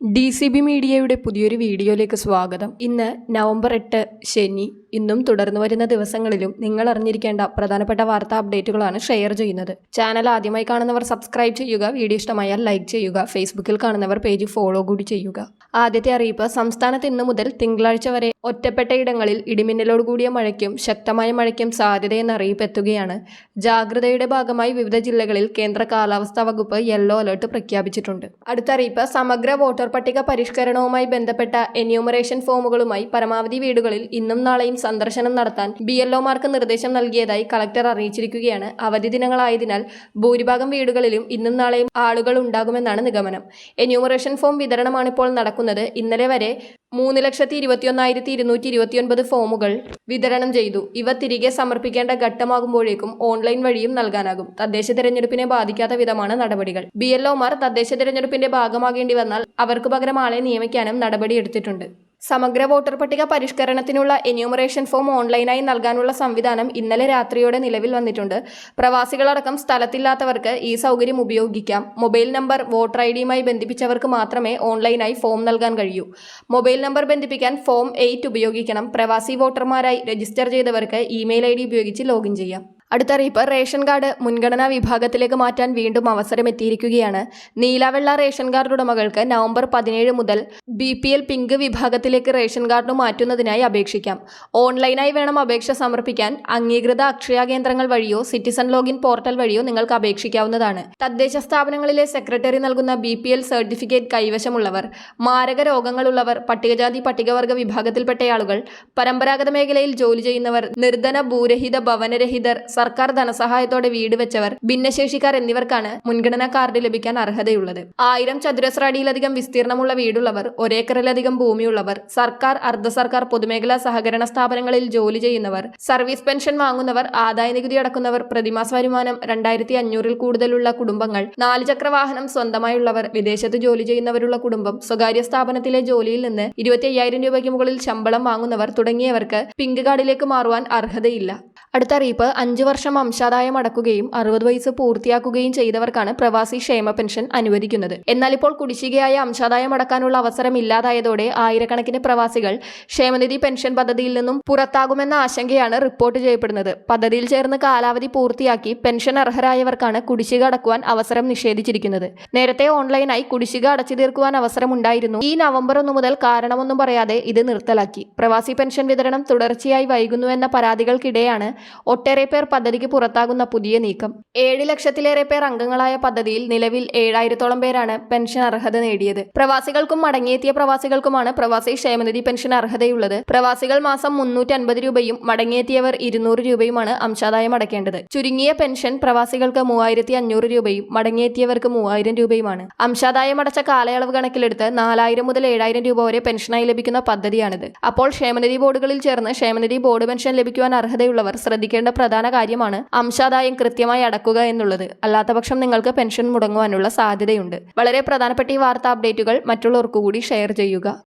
D C B മീഡിയയുടെ പുതിയൊരു വീഡിയോയിലേക്ക് സ്വാഗതം. ഇന്ന് നവംബർ എട്ട് ശനി. ഇന്നും തുടർന്നു വരുന്ന ദിവസങ്ങളിലും നിങ്ങൾ അറിഞ്ഞിരിക്കേണ്ട പ്രധാനപ്പെട്ട വാർത്താ അപ്ഡേറ്റുകളാണ് ഷെയർ ചെയ്യുന്നത്. ചാനൽ ആദ്യമായി കാണുന്നവർ സബ്സ്ക്രൈബ് ചെയ്യുക വീഡിയോ ഇഷ്ടമായാൽ ലൈക്ക് ചെയ്യുക ഫേസ്ബുക്കിൽ കാണുന്നവർ പേജ് ഫോളോ കൂടി ചെയ്യുക. ആദ്യത്തെ അറിയിപ്പ് സംസ്ഥാനത്ത് ഇന്നു മുതൽ തിങ്കളാഴ്ച വരെ ഒറ്റപ്പെട്ട ഇടങ്ങളിൽ ഇടിമിന്നലോട് കൂടിയ മഴയ്ക്കും ശക്തമായ മഴയ്ക്കും സാധ്യതയെന്ന അറിയിപ്പ് എത്തുകയാണ്. ജാഗ്രതയുടെ ഭാഗമായി വിവിധ ജില്ലകളിൽ കേന്ദ്ര കാലാവസ്ഥാ വകുപ്പ് യെല്ലോ അലേർട്ട് പ്രഖ്യാപിച്ചിട്ടുണ്ട്. അടുത്ത അറിയിപ്പ് സമഗ്ര വോട്ടർ പട്ടിക പരിഷ്കരണവുമായി ബന്ധപ്പെട്ട എന്യൂമറേഷൻ ഫോമുകളുമായി പരമാവധി വീടുകളിൽ ഇന്നും നാളെയും സന്ദർശനം നടത്താൻ ബി എൽഒമാർക്ക് നിർദ്ദേശം നൽകിയതായി കളക്ടർ അറിയിച്ചിരിക്കുകയാണ്. അവധി ദിനങ്ങളായതിനാൽ ഭൂരിഭാഗം വീടുകളിലും ഇന്നും നാളെയും ആളുകൾ ഉണ്ടാകുമെന്നാണ് നിഗമനം. എന്യൂമറേഷൻ ഫോം വിതരണമാണ് ഇപ്പോൾ നടക്കുന്നത്. ഇന്നലെ വരെ മൂന്ന് ലക്ഷത്തി ഇരുപത്തിയൊന്നായിരത്തി ഇരുന്നൂറ്റി ഇരുപത്തിയൊൻപത് ഫോമുകൾ വിതരണം ചെയ്തു. ഇവ തിരികെ സമർപ്പിക്കേണ്ട ഘട്ടമാകുമ്പോഴേക്കും ഓൺലൈൻ വഴിയും നൽകാനാകും. തദ്ദേശ തിരഞ്ഞെടുപ്പിനെ ബാധിക്കാത്ത വിധമാണ് നടപടികൾ. ബി എൽഒമാർ തദ്ദേശ തെരഞ്ഞെടുപ്പിന്റെ ഭാഗമാകേണ്ടി വന്നാൽ അവർക്ക് പകരം ആളെ നിയമിക്കാനും നടപടിയെടുത്തിട്ടുണ്ട്. സമഗ്ര വോട്ടർ പട്ടിക പരിഷ്കരണത്തിനുള്ള എന്യൂമറേഷൻ ഫോം ഓൺലൈനായി നൽകാനുള്ള സംവിധാനം ഇന്നലെ രാത്രിയോടെ നിലവിൽ വന്നിട്ടുണ്ട്. പ്രവാസികളടക്കം സ്ഥലത്തില്ലാത്തവർക്ക് ഈ സൗകര്യം ഉപയോഗിക്കാം. മൊബൈൽ നമ്പർ വോട്ടർ ഐ ഡിയുമായി ബന്ധിപ്പിച്ചവർക്ക് മാത്രമേ ഓൺലൈനായി ഫോം നൽകാൻ കഴിയൂ. മൊബൈൽ നമ്പർ ബന്ധിപ്പിക്കാൻ ഫോം എയ്റ്റ് ഉപയോഗിക്കണം. പ്രവാസി വോട്ടർമാരായി രജിസ്റ്റർ ചെയ്തവർക്ക് ഇമെയിൽ ഐ ഉപയോഗിച്ച് ലോഗിൻ ചെയ്യാം. അടുത്ത അറിയിപ്പ് റേഷൻ കാർഡ് മുൻഗണനാ വിഭാഗത്തിലേക്ക് മാറ്റാൻ വീണ്ടും അവസരമെത്തിയിരിക്കുകയാണ്. നീലവെള്ള റേഷൻ കാർഡ് ഉടമകൾക്ക് നവംബർ പതിനേഴ് മുതൽ ബി പി എൽ പിങ്ക് വിഭാഗത്തിലേക്ക് റേഷൻ കാർഡ് മാറ്റുന്നതിനായി അപേക്ഷിക്കാം. ഓൺലൈനായി വേണം അപേക്ഷ സമർപ്പിക്കാൻ. അംഗീകൃത അക്ഷയ കേന്ദ്രങ്ങൾ വഴിയോ സിറ്റിസൺ ലോഗിൻ പോർട്ടൽ വഴിയോ നിങ്ങൾക്ക് അപേക്ഷിക്കാവുന്നതാണ്. തദ്ദേശ സ്ഥാപനങ്ങളിലെ സെക്രട്ടറി നൽകുന്ന ബി പി എൽ സർട്ടിഫിക്കറ്റ് കൈവശമുള്ളവർ മാരക രോഗങ്ങളുള്ളവർ പട്ടികജാതി പട്ടികവർഗ വിഭാഗത്തിൽപ്പെട്ടയാളുകൾ പരമ്പരാഗത മേഖലയിൽ ജോലി ചെയ്യുന്നവർ നിർധന ഭൂരഹിത ഭവനരഹിതർ സർക്കാർ ധനസഹായത്തോടെ വീട് വെച്ചവർ ഭിന്നശേഷിക്കാർ എന്നിവർക്കാണ് മുൻഗണനാ കാർഡ് ലഭിക്കാൻ അർഹതയുള്ളത്. ആയിരം ചതുരശ്ര അടിയിലധികം വിസ്തീർണമുള്ള വീടുള്ളവർ ഒരേക്കറിലധികം ഭൂമിയുള്ളവർ സർക്കാർ അർദ്ധ സർക്കാർ പൊതുമേഖലാ സഹകരണ സ്ഥാപനങ്ങളിൽ ജോലി ചെയ്യുന്നവർ സർവീസ് പെൻഷൻ വാങ്ങുന്നവർ ആദായ നികുതി അടക്കുന്നവർ പ്രതിമാസ വരുമാനം രണ്ടായിരത്തി അഞ്ഞൂറിൽ കൂടുതലുള്ള കുടുംബങ്ങൾ നാല് ചക്ര വാഹനം സ്വന്തമായുള്ളവർ വിദേശത്ത് ജോലി ചെയ്യുന്നവരുള്ള കുടുംബം സ്വകാര്യ സ്ഥാപനത്തിലെ ജോലിയിൽ നിന്ന് ഇരുപത്തി അയ്യായിരം രൂപയ്ക്ക് മുകളിൽ ശമ്പളം വാങ്ങുന്നവർ തുടങ്ങിയവർക്ക് പിങ്ക് കാർഡിലേക്ക് മാറുവാൻ അർഹതയില്ല. അടുത്ത അറിയിപ്പ് അഞ്ചു വർഷം അംശാദായം അടക്കുകയും അറുപത് വയസ്സ് പൂർത്തിയാക്കുകയും ചെയ്തവർക്കാണ് പ്രവാസി ക്ഷേമ പെൻഷൻ അനുവദിക്കുന്നത്. എന്നാൽ ഇപ്പോൾ കുടിശ്ശികയായ അംശാദായം അടക്കാനുള്ള അവസരം ഇല്ലാതായതോടെ ആയിരക്കണക്കിന് പ്രവാസികൾ ക്ഷേമനിധി പെൻഷൻ പദ്ധതിയിൽ നിന്നും പുറത്താകുമെന്ന ആശങ്കയാണ് റിപ്പോർട്ട് ചെയ്യപ്പെടുന്നത്. പദ്ധതിയിൽ ചേർന്ന് കാലാവധി പൂർത്തിയാക്കി പെൻഷൻ അർഹരായവർക്കാണ് കുടിശ്ശിക അടക്കുവാൻ അവസരം നിഷേധിച്ചിരിക്കുന്നത്. നേരത്തെ ഓൺലൈനായി കുടിശ്ശിക അടച്ചു തീർക്കുവാൻ അവസരമുണ്ടായിരുന്നു. ഈ നവംബർ ഒന്ന് മുതൽ കാരണമൊന്നും പറയാതെ ഇത് നിർത്തലാക്കി. പ്രവാസി പെൻഷൻ വിതരണം തുടർച്ചയായി വൈകുന്നുവെന്ന പരാതികൾക്കിടെയാണ് ഒട്ടേറെ പേർ പദ്ധതിക്ക് പുറത്താകുന്ന പുതിയ നീക്കം. ഏഴ് ലക്ഷത്തിലേറെ പേർ അംഗങ്ങളായ പദ്ധതിയിൽ നിലവിൽ ഏഴായിരത്തോളം പേരാണ് പെൻഷൻ അർഹത നേടിയത്. പ്രവാസികൾക്കും മടങ്ങിയെത്തിയ പ്രവാസികൾക്കുമാണ് പ്രവാസി ക്ഷേമനിധി പെൻഷൻ അർഹതയുള്ളത്. പ്രവാസികൾ മാസം മുന്നൂറ്റി അൻപത് രൂപയും മടങ്ങിയെത്തിയവർ ഇരുന്നൂറ് രൂപയുമാണ് അംശാദായം അടയ്ക്കേണ്ടത്. ചുരുങ്ങിയ പെൻഷൻ പ്രവാസികൾക്ക് മൂവായിരത്തി അഞ്ഞൂറ് രൂപയും മടങ്ങിയെത്തിയവർക്ക് മൂവായിരം രൂപയുമാണ്. അംശാദായം അടച്ച കാലയളവ് കണക്കിലെടുത്ത് നാലായിരം മുതൽ ഏഴായിരം രൂപ വരെ പെൻഷനായി ലഭിക്കുന്ന പദ്ധതിയാണിത്. അപ്പോൾ ക്ഷേമനിധി ബോർഡുകളിൽ ചേർന്ന് ക്ഷേമനിധി ബോർഡ് പെൻഷൻ ലഭിക്കുവാൻ അർഹതയുള്ളവർ ശ്രദ്ധിക്കേണ്ട പ്രധാന കാര്യമാണ് അംശാദായം കൃത്യമായി അടക്കുക എന്നുള്ളത്. അല്ലാത്തപക്ഷം നിങ്ങൾക്ക് പെൻഷൻ മുടങ്ങുവാനുള്ള സാധ്യതയുണ്ട്. വളരെ പ്രധാനപ്പെട്ട ഈ വാർത്താ അപ്ഡേറ്റുകൾ മറ്റുള്ളവർക്ക് കൂടി ഷെയർ ചെയ്യുക.